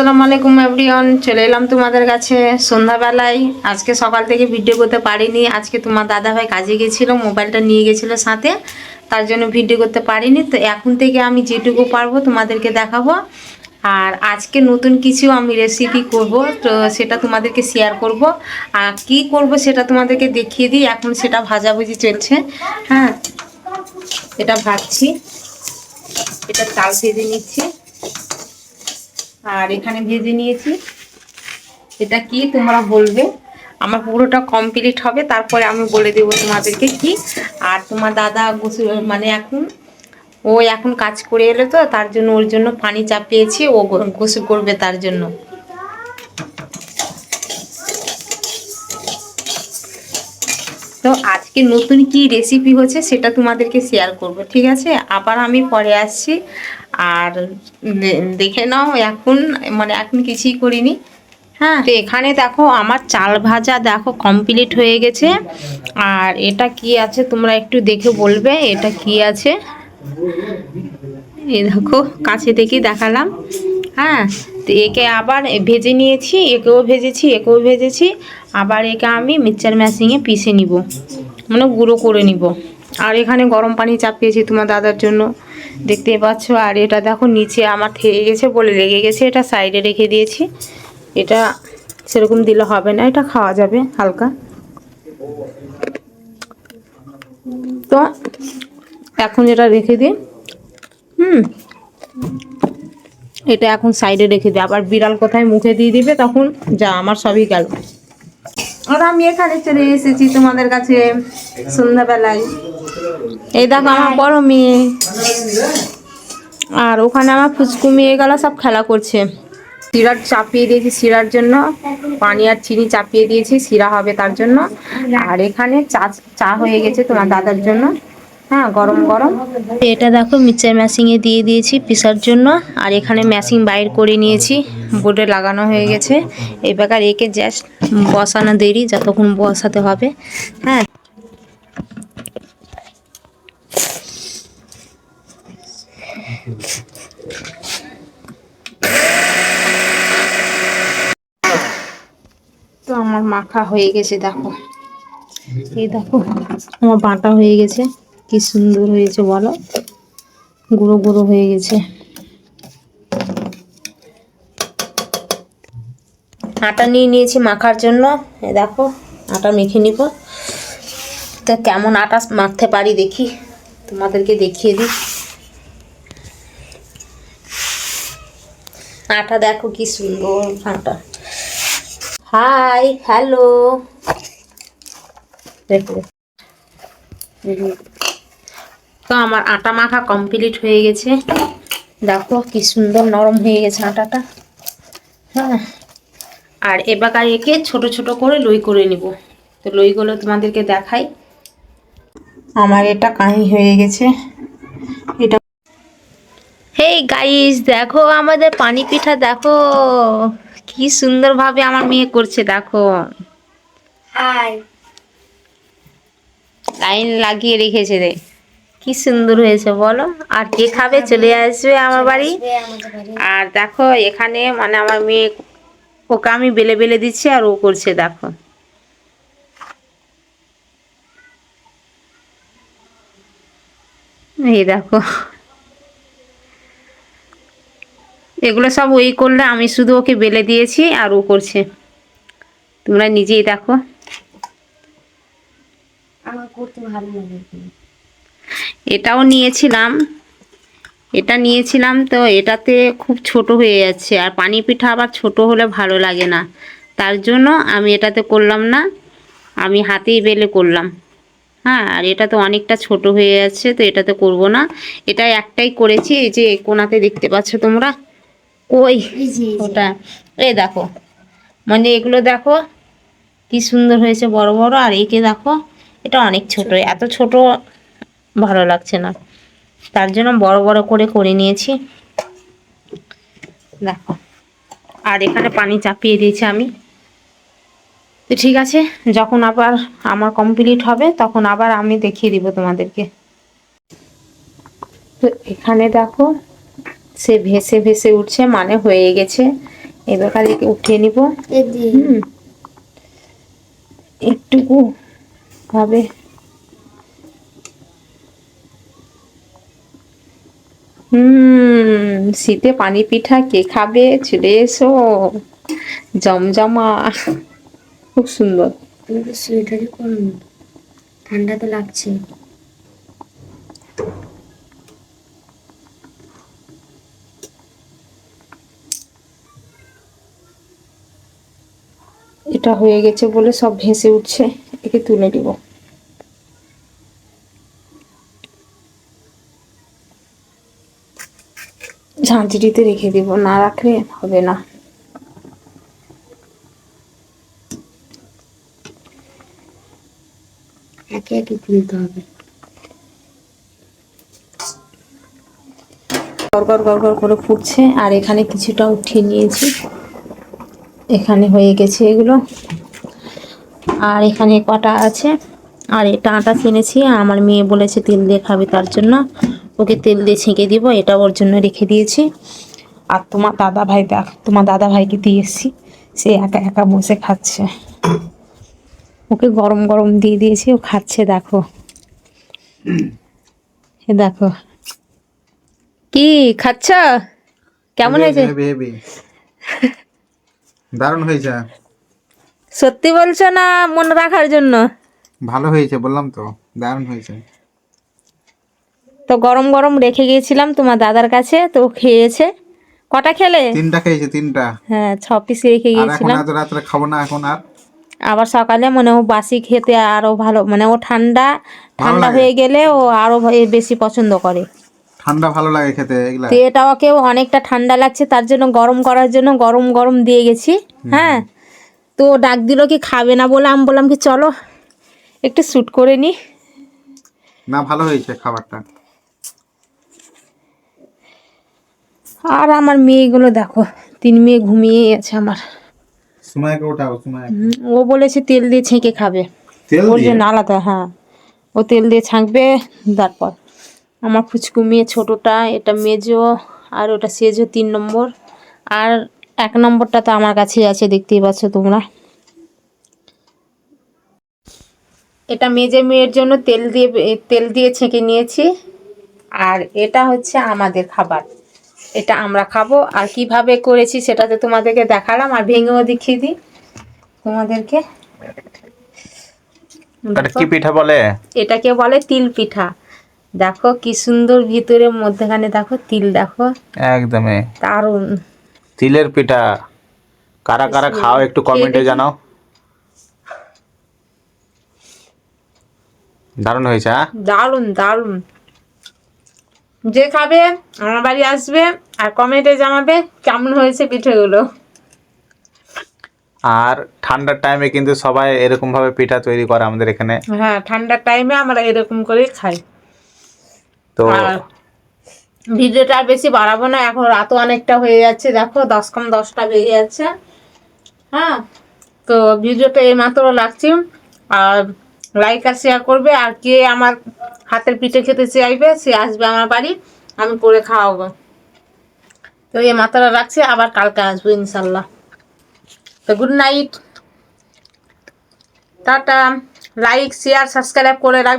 আসসালামু আলাইকুম এভরিওয়ান চলে এলাম তোমাদের কাছে সন্ধ্যাবেলায়। আজকে সকাল থেকে ভিডিও করতে পারিনি। আজকে তোমার দাদা ভাই কাজে গেছিল মোবাইলটা নিয়ে গেছিল সাথে। তার জন্য ভিডিও করতে পারিনি। তো এখন থেকে আমি যেটুকু পারব তোমাদেরকে দেখাবো। আর আজকে নতুন কিছু আমি রেসিপি করব, তো সেটা তোমাদেরকে শেয়ার করব। আর কি করব সেটা তোমাদেরকে দেখিয়ে দিই। এখন সেটা ভাজাভুজি চলছে। হ্যাঁ এটা ভাজছি। এটা চাল ভেজে নিচ্ছি। আর এখানে ভেজে নিয়েছি। এটা কি তোমরা বলবে? আমার পুরোটা কমপ্লিট হবে, তারপরে আমি বলে দেবো তোমাদেরকে কি। আর তোমার দাদা গোসল মানে এখন, ও এখন কাজ করে এলো তো, তার জন্য ওর জন্য পানি চাপিয়েছি, ও গোসু গোসল করবে তার জন্য। তো আজকে নতুন কি রেসিপি হচ্ছে সেটা তোমাদেরকে শেয়ার করব, ঠিক আছে? আবার আমি পরে আসছি। আর দেখে নাও, এখন মানে এখন কিছুই করিনি। হ্যাঁ তো এখানে দেখো আমার চাল ভাজা দেখো কমপ্লিট হয়ে গেছে। আর এটা কি আছে তোমরা একটু দেখে বলবে, এটা কি আছে? এই দেখো, কাছে থেকে দেখালাম। হ্যাঁ তো একে আবার ভেজে নিয়েছি, একেও ভেজেছি একেও ভেজেছি। আবার একে আমি মিক্সচার ম্যাশিংয়ে পিষে নিব। মানে গুঁড়ো করে নিব। আর এখানে গরম পানি চাপিয়েছি তোমার দাদার জন্য। দেখতে পাচ্ছ, আর এটা দেখো নিচে আমার থেকে গেছে বলে লেগে গেছে। এটা সাইডে রেখে দিয়েছি। এটা সেরকম দিলে হবে না, এটা খাওয়া যাবে হালকা। তো এখন এটা রেখে দিই, হুম, এটা এখন সাইডে রেখে দিই। আবার বিড়াল কোথায় মুখে দিয়ে দিবে তখন যা, আমার সবই গেল। আর আমি এখানে চলে এসেছি তোমাদের কাছে সন্ধ্যাবেলায়। এই দেখো, আমার বড় মেয়ে। আর ওখানে আমার ফুচকু মেয়েগুলো গেল, সব খেলা করছে। সিরার চাপিয়ে দিয়েছি সিরার জন্য। পানি আর চিনি চাপিয়ে দিয়েছি, সিরা হবে তার জন্য। আর এখানে চা চা হয়ে গেছে তোমার দাদার জন্য। হ্যাঁ গরম গরম। এটা দেখো মিক্সার মেশিনে দিয়ে দিয়েছি পিসার জন্য। আর এখানে মেশিন বাইর করে নিয়েছি। বোর্ডে লাগানো হয়ে গেছে। এই এবার একে জাস্ট বসানো দেরি যতক্ষণ বসাতে হবে। হ্যাঁ। তো আমার মাখা হয়ে গেছে দেখো। এই দেখো আমার বাঁটা হয়ে গেছে। কি সুন্দর হয়েছে বলো? গুঁড়ো গুঁড়ো হয়ে গেছে। আটা নিয়ে নিয়েছি মাখার জন্য। দেখো, আটা মেখে নিব। তো কেমন আটা মাখতে পারি দেখি, তোমাদেরকে দেখিয়ে দিই। আটা দেখো কি সুন্দর আটা। Hi, hello. দেখো। তো আমার আটা মাখা কমপ্লিট হয়ে গেছে। দেখো কি সুন্দর নরম হয়ে গেছে আটাটা। হ্যাঁ। আর এবার একে ছোট ছোট করে লই করে নিব। তো লইগুলো তোমাদেরকে দেখাই। আমার এটা কাহি হয়ে গেছে। এটা হেই গাইস দেখো আমাদের পানি পিঠা দেখো। কি সুন্দরভাবে আমার মেয়ে করছে দেখো। লাইন লাগিয়ে রেখেছে রে। কি সুন্দর হয়েছে বলো? আর কে খাবে চলে আসবে আমার বাড়ি। আর দেখো এখানে মানে আমার মেয়ে ওকে আমি বেলে বেলে দিচ্ছি আর ও করছে দেখো। এই দেখো। এগুলো সব ওই করলে আমি শুধু ওকে বেলে দিয়েছি আর ও করছে। তোমরা নিজেই দেখো। আমার করতে ভালো লাগে। এটাও নিয়েছিলাম। এটা নিয়েছিলাম তো এটাতে খুব ছোট হয়ে যাচ্ছে। আর পানি পিঠা আবার ছোট হলে ভালো লাগে না। তার জন্য আমি এটাতে করলাম না। আমি হাতেই বেলে করলাম। হ্যাঁ আর এটা তো অনেকটা ছোট হয়ে যাচ্ছে তো এটাতে করব না। এটা একটাই করেছি এই যে কোনাতে দেখতে পাচ্ছ তোমরা? কই? ওটা। এই দেখো। মানে এগুলো দেখো কি সুন্দর হয়েছে বড় বড় আর একে দেখো এটা অনেক ছোট। এত ছোট ভালো লাগছে না। তার জন্য বড় বড় করে করে নিয়েছি। দেখো। আর এখানে পানি চাপিয়ে দিয়েছি আমি। তো ঠিক আছে যখন আবার আমার কমপ্লিট হবে তখন আবার আমি দেখিয়ে দিব তোমাদেরকে। তো এখানে দেখো সে ভেসে ভেসে উঠছে মানে হয়ে গেছে। এবার একে উঠিয়ে নিব। একটুকু ভাবে হুম শীতে পানি পিঠা কে খাবে? চলে এসো। জমজমা। খুব সুন্দর। তুমি তো সোয়েটারই করো ঠান্ডা তো লাগছে। এটা হয়ে গেছে বলে সব ভেসে উঠছে। একে তুলে দিব ঝাঁঝরিতে রেখে দিব। না রাখলে হবে না। একে একে তুলতে হবে। গড়গড় গড়গড় করে ফুটছে আর এখানে কিছুটা উঠিয়ে নিয়েছি। এখানে হয়ে গেছে এগুলো। আর এখানে কটা আছে? আর এটা আটা কিনেছি আমার মেয়ে বলেছে তেল দিয়ে খাবে তার জন্য। ওকে তেল দিয়ে ছেঁকে দিব এটা ওর জন্য রেখে দিয়েছি। আর তোমার দাদা ভাই দেখ তোমার দাদা ভাইকে দিয়ে দিয়েছি সে একা একা বসে খাচ্ছে। ওকে গরম গরম দিয়ে দিয়েছি ও খাচ্ছে দেখো। দেখো। কি খাচ্ছ? কেমন হয়েছে? দারুণ হয়েছে। সত্যি বলছো না মনে রাখার জন্য? ভালো হয়েছে বললাম তো দারুণ হয়েছে। তো গরম গরম রেখে গিয়েছিলাম তোমার দাদার কাছে তো খেয়েছে। কটা খেলে? তিনটা খেয়েছে তিনটা। হ্যাঁ ছ পিস রেখে আর এখন গিয়েছিলাম। এত রাত্রে খাব না এখন আর। আবার সকালে মনে ও বাসি খেতে আরও ভালো মানে ও ঠান্ডা ঠান্ডা হয়ে গেলে ও আরও বেশি পছন্দ করে। ঠান্ডা ভালো লাগে খেতে এগুলা। তো এটা ওকেও অনেকটা ঠান্ডা লাগছে তার জন্য গরম করার জন্য গরম গরম দিয়ে গেছি। হ্যাঁ তো ডাক দিল কি খাবে না বলে আমি বললাম কি চলো একটু শ্যুট করে নি। না ভালো হয়েছে খাবারটা। আর আমার মেয়েগুলো দেখো তিন মেয়ে ঘুমিয়ে আছে আমার। ও বলেছে তেল দিয়ে ছেঁকে খাবে। ওর জন্য আলাদা হ্যাঁ। ও তেল দিয়ে ছাঁকবে তারপর। আমার ফুচকু মেয়ে ছোটোটা এটা মেজো আর ওটা সেজো তিন নম্বর। আর এক নম্বরটা তো আমার কাছেই আছে দেখতেই পাচ্ছ তোমরা। এটা মেজে মেয়ের জন্য তেল দিয়ে তেল দিয়ে ছেঁকে নিয়েছি। আর এটা হচ্ছে আমাদের খাবার। এটা আমরা খাব। আর কীভাবে করেছি সেটা তো তোমাদেরকে দেখালাম। আর ভেঙেও দেখিয়ে দিই। তোমাদেরকে কি পিঠা বলে? এটাকে বলে তিল পিঠা। দেখো কি সুন্দর ভিতরে মধ্যখানে দেখো তিল দেখো। একদমই। দারুণ। তিলের পিঠা। কারা কারা খাও একটু কমেন্টে জানাও। দারুণ হয়েছে হ্যাঁ? দারুণ দারুণ। যে খাবে আমার বাড়ি আসবে আর কমেন্টে জানাবে কেমন হয়েছে পিঠেগুলো। আর ঠান্ডার টাইমে কিন্তু সবাই এরকম ভাবে পিঠা তৈরি করে আমাদের এখানে। হ্যাঁ ঠান্ডার টাইমে আমরা এরকম করেই খাই। তো ভিডিওটা আর বেশি বাড়াবো না এখন রাতও অনেকটা হয়ে যাচ্ছে দেখো দশ কম দশটা বেজে যাচ্ছে। হ্যাঁ তো ভিডিওটা এই মাত্র লাগছি। আর লাইক আর শেয়ার করবে আর কে আমার হাতের পিঠে খেতে চাইবে, সে আসবে আমার বাড়ি, আমি করে খাওয়াবো। তো এই মাথাটা রাখছি, আবার কালকে আসব ইনশাল্লাহ। তো good night tata. Like share subscribe করে রাখ